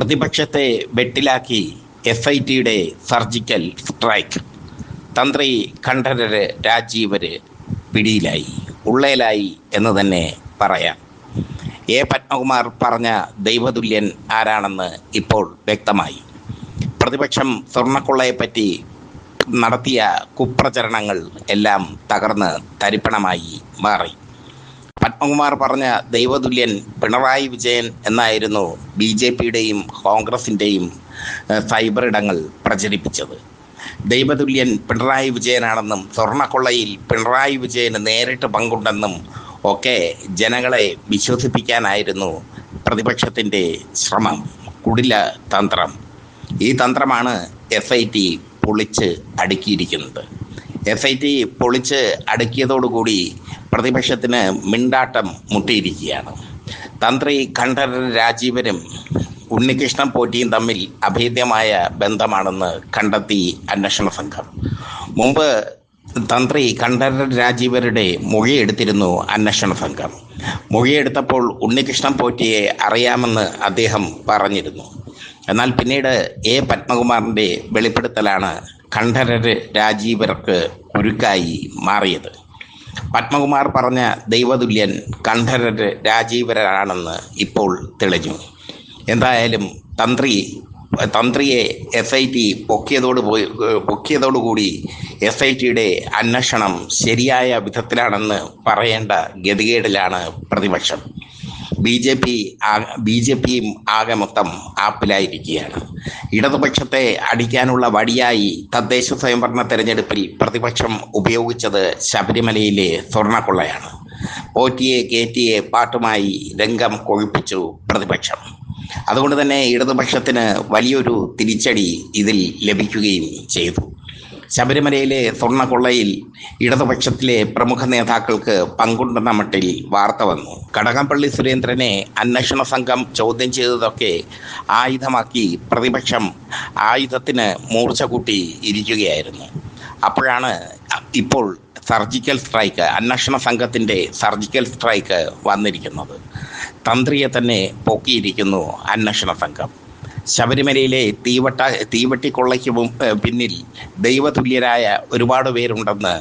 പ്രതിപക്ഷത്തെ വെട്ടിലാക്കി S I ടിയുടെ സർജിക്കൽ സ്ട്രൈക്ക്. തന്ത്രി കണ്ഠരര് രാജീവര് പിടിയിലായി. ഉള്ളേലായി എന്ന് തന്നെ പറയാം. എ. പത്മകുമാർ പറഞ്ഞ ദൈവതുല്യൻ ആരാണെന്ന് ഇപ്പോൾ വ്യക്തമായി. പ്രതിപക്ഷം സ്വർണക്കൊള്ളയെപ്പറ്റി നടത്തിയ കുപ്രചരണങ്ങൾ എല്ലാം തകർന്ന് തരിപ്പണമായി മാറി. പത്മകുമാർ പറഞ്ഞ ദൈവതുല്യൻ പിണറായി വിജയൻ എന്നായിരുന്നു ബി ജെ പിയുടെയും കോൺഗ്രസിന്റെയും സൈബർ ഇടങ്ങൾ പ്രചരിപ്പിച്ചത്. ദൈവതുല്യൻ പിണറായി വിജയനാണെന്നും സ്വർണക്കൊള്ളയിൽ പിണറായി വിജയന് നേരിട്ട് പങ്കുണ്ടെന്നും ഒക്കെ ജനങ്ങളെ വിശ്വസിപ്പിക്കാനായിരുന്നു പ്രതിപക്ഷത്തിന്റെ ശ്രമം. കുടില തന്ത്രം. ഈ തന്ത്രമാണ് എസ് ഐ ടി പൊളിച്ച് അടുക്കിയിരിക്കുന്നത്. എസ് ഐ ടി പൊളിച്ച് അടുക്കിയതോടുകൂടി പ്രതിപക്ഷത്തിന് മിണ്ടാട്ടം മുട്ടിയിരിക്കുകയാണ്. തന്ത്രി കണ്ഠരൻ രാജീവനും ഉണ്ണികൃഷ്ണൻ പോറ്റിയും തമ്മിൽ അഭേദ്യമായ ബന്ധമാണെന്ന് കണ്ടെത്തി അന്വേഷണ സംഘം. മുമ്പ് തന്ത്രി കണ്ഠരൻ രാജീവരുടെ മൊഴിയെടുത്തിരുന്നു അന്വേഷണ സംഘം. മൊഴിയെടുത്തപ്പോൾ ഉണ്ണികൃഷ്ണൻ പോറ്റിയെ അറിയാമെന്ന് അദ്ദേഹം പറഞ്ഞിരുന്നു. എന്നാൽ പിന്നീട് എ. പത്മകുമാറിന്റെ വെളിപ്പെടുത്തലാണ് കണ്ഠരര് രാജീവർക്ക് കുരുക്കായി മാറിയത്. പത്മകുമാർ പറഞ്ഞ ദൈവതുല്യൻ കണ്ഠരര് രാജീവരാണെന്ന് ഇപ്പോൾ തെളിഞ്ഞു. എന്തായാലും തന്ത്രി തന്ത്രിയെ എസ് ഐ ടി പൊക്കിയതോട് പോയി പൊക്കിയതോടുകൂടി എസ് ഐ ടിയുടെ അന്വേഷണം ശരിയായ വിധത്തിലാണെന്ന് പറയേണ്ട ഗതികേടിലാണ് പ്രതിപക്ഷം. B J P B J പിയും ആകെ മൊത്തം ആപ്പിലായിരിക്കുകയാണ്. ഇടതുപക്ഷത്തെ അടിക്കാനുള്ള വടിയായി തദ്ദേശ സ്വയംഭരണ തെരഞ്ഞെടുപ്പിൽ പ്രതിപക്ഷം ഉപയോഗിച്ചത് ശബരിമലയിലെ സ്വർണക്കൊള്ളയാണ്. പോറ്റിയെ കയറ്റിയെ പാട്ടുമായി രംഗം കൊഴിപ്പിച്ചു പ്രതിപക്ഷം. അതുകൊണ്ട് തന്നെ ഇടതുപക്ഷത്തിന് വലിയൊരു തിരിച്ചടി ഇതിൽ ലഭിക്കുകയും ചെയ്തു. ശബരിമലയിലെ സ്വർണക്കൊള്ളയിൽ ഇടതുപക്ഷത്തിലെ പ്രമുഖ നേതാക്കൾക്ക് പങ്കുണ്ടെന്ന മട്ടിൽ വാർത്ത വന്നു. കടകംപള്ളി സുരേന്ദ്രനെ അന്വേഷണ സംഘം ചോദ്യം ചെയ്തതൊക്കെ ആയുധമാക്കി പ്രതിപക്ഷം ആയുധത്തിന് മൂർച്ച കൂട്ടി ഇരിക്കുകയായിരുന്നു. അപ്പോഴാണ് ഇപ്പോൾ സർജിക്കൽ സ്ട്രൈക്ക് അന്വേഷണ സംഘത്തിന്റെ സർജിക്കൽ സ്ട്രൈക്ക് വന്നിരിക്കുന്നത്. തന്ത്രിയെ തന്നെ പൊക്കിയിരിക്കുന്നു അന്വേഷണ സംഘം. ശബരിമലയിലെ തീവട്ട തീവട്ടിക്കൊള്ളയ്ക്ക് പിന്നിൽ ദൈവതുല്യരായ ഒരുപാട് പേരുണ്ടെന്ന്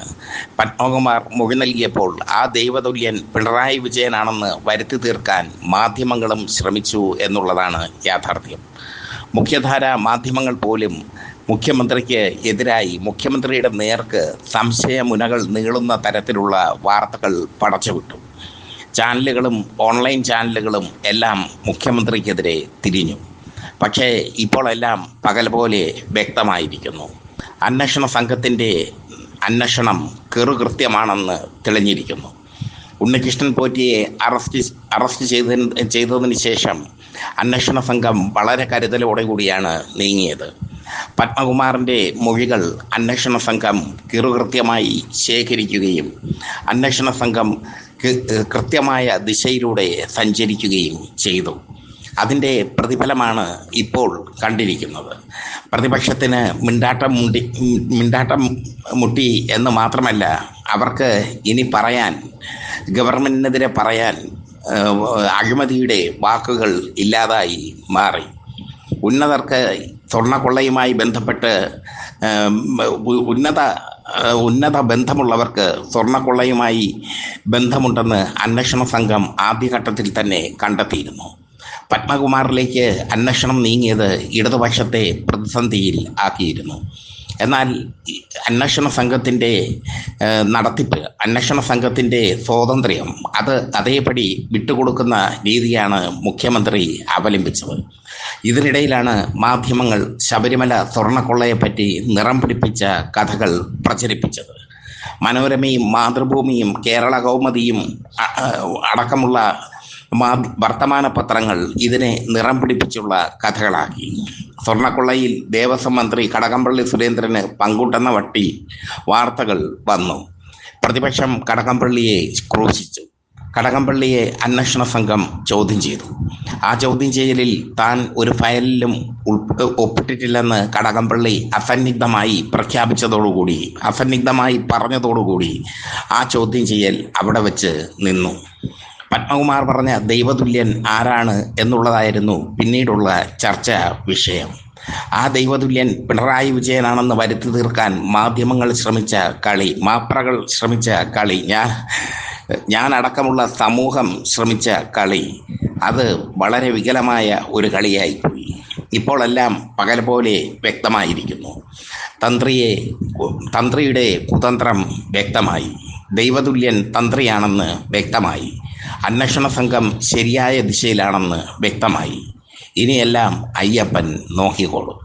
പത്മകുമാർ മൊഴി നൽകിയപ്പോൾ ആ ദൈവതുല്യൻ പിണറായി വിജയനാണെന്ന് വരുത്തി തീർക്കാൻ മാധ്യമങ്ങളും ശ്രമിച്ചു എന്നുള്ളതാണ് യാഥാർത്ഥ്യം. മുഖ്യധാര മാധ്യമങ്ങൾ പോലും മുഖ്യമന്ത്രിക്ക് എതിരായി മുഖ്യമന്ത്രിയുടെ നേർക്ക് സംശയമുനകൾ നീളുന്ന തരത്തിലുള്ള വാർത്തകൾ പടച്ചുവിട്ടു ചാനലുകളും ഓൺലൈൻ ചാനലുകളും എല്ലാം മുഖ്യമന്ത്രിക്കെതിരെ തിരിഞ്ഞു. പക്ഷേ ഇപ്പോഴെല്ലാം പകൽ പോലെ വ്യക്തമായിരിക്കുന്നു. അന്വേഷണ സംഘത്തിന്റെ അന്വേഷണം കെറുകൃത്യമാണെന്ന് തെളിഞ്ഞിരിക്കുന്നു. ഉണ്ണികൃഷ്ണൻ പോറ്റിയെ അറസ്റ്റ് അറസ്റ്റ് ചെയ്തതിന് ചെയ്തതിന് ശേഷം അന്വേഷണ സംഘം വളരെ കരുതലോടെ കൂടിയാണ് നീങ്ങിയത്. പത്മകുമാറിന്റെ മൊഴികൾ അന്വേഷണ സംഘം കിറുകൃത്യമായി ശേഖരിക്കുകയും അന്വേഷണ സംഘം കൃത്യമായ ദിശയിലൂടെ സഞ്ചരിക്കുകയും ചെയ്തു. അതിന്റെ പ്രതിഫലമാണ് ഇപ്പോൾ കണ്ടിരിക്കുന്നത്. പ്രതിപക്ഷത്തിന് മിണ്ടാട്ടം മുണ്ടി മിണ്ടാട്ടം മുട്ടി എന്ന് മാത്രമല്ല അവർക്ക് ഇനി പറയാൻ ഗവൺമെന്റിനെതിരെ പറയാൻ അഴിമതിയുടെ വാക്കുകൾ ഇല്ലാതായി മാറി. ഉന്നതർക്ക് സ്വർണക്കൊള്ളയുമായി ബന്ധപ്പെട്ട് ഉന്നത ഉന്നത ബന്ധമുള്ളവർക്ക് സ്വർണക്കൊള്ളയുമായി ബന്ധമുണ്ടെന്ന് അന്വേഷണ സംഘം ആദ്യഘട്ടത്തിൽ തന്നെ കണ്ടെത്തിയിരുന്നു. പത്മകുമാറിലേക്ക് അന്വേഷണം നീങ്ങിയത് ഇടതുപക്ഷത്തെ പ്രതിസന്ധിയിൽ ആക്കിയിരുന്നു. എന്നാൽ അന്വേഷണ സംഘത്തിന്റെ നടത്തിപ്പ് അന്വേഷണ സംഘത്തിന്റെ സ്വാതന്ത്ര്യം അത് അതേപടി വിട്ടുകൊടുക്കുന്ന രീതിയാണ് മുഖ്യമന്ത്രി അവലംബിച്ചത്. ഇതിനിടയിലാണ് മാധ്യമങ്ങൾ ശബരിമല സ്വർണക്കൊള്ളയെപ്പറ്റി നിറം പിടിപ്പിച്ച കഥകൾ പ്രചരിപ്പിച്ചത്. മനോരമയും മാതൃഭൂമിയും കേരള കൗമുദിയും അടക്കമുള്ള വർത്തമാന പത്രങ്ങൾ ഇതിനെ നിറം പിടിപ്പിച്ചുള്ള കഥകളാക്കി. സ്വർണക്കൊള്ളയിൽ ദേവസ്വം മന്ത്രി കടകംപള്ളി സുരേന്ദ്രന് പങ്കുണ്ടെന്ന വട്ടി വാർത്തകൾ വന്നു. പ്രതിപക്ഷം കടകംപള്ളിയെ ക്രൂശിച്ചു. കടകംപള്ളിയെ അന്വേഷണ സംഘം ചോദ്യം ചെയ്തു. ആ ചോദ്യം ചെയ്യലിൽ താൻ ഒരു ഫയലിലും ഒപ്പിട്ടിട്ടില്ലെന്ന് കടകംപള്ളി അസന്നിഗ്ധമായി പ്രഖ്യാപിച്ചതോടുകൂടി അസന്നിഗ്ധമായി പറഞ്ഞതോടുകൂടി ആ ചോദ്യം ചെയ്യൽ അവിടെ വെച്ച് നിന്നു. പത്മകുമാർ പറഞ്ഞ ദൈവതുല്യൻ ആരാണ് എന്നുള്ളതായിരുന്നു പിന്നീടുള്ള ചർച്ച വിഷയം. ആ ദൈവതുല്യൻ പിണറായി വിജയനാണെന്ന് വരുത്തി തീർക്കാൻ മാധ്യമങ്ങൾ ശ്രമിച്ച കളി മാപ്രകൾ ശ്രമിച്ച കളി ഞാൻ ഞാൻ അടക്കമുള്ള സമൂഹം ശ്രമിച്ച കളി അത് വളരെ വികലമായ ഒരു കളിയായിപ്പോയി ഇപ്പോഴെല്ലാം പകൽ പോലെ വ്യക്തമായിരിക്കുന്നു. തന്ത്രിയെ തന്ത്രിയുടെ കുതന്ത്രം വ്യക്തമായി. ദൈവതുല്യൻ തന്ത്രിയാണെന്ന് വ്യക്തമായി. അന്വേഷണ സംഘം ശരിയായ ദിശയിലാണെന്ന് വ്യക്തമായി. ഇനിയെല്ലാം അയ്യപ്പൻ നോക്കിക്കോളും.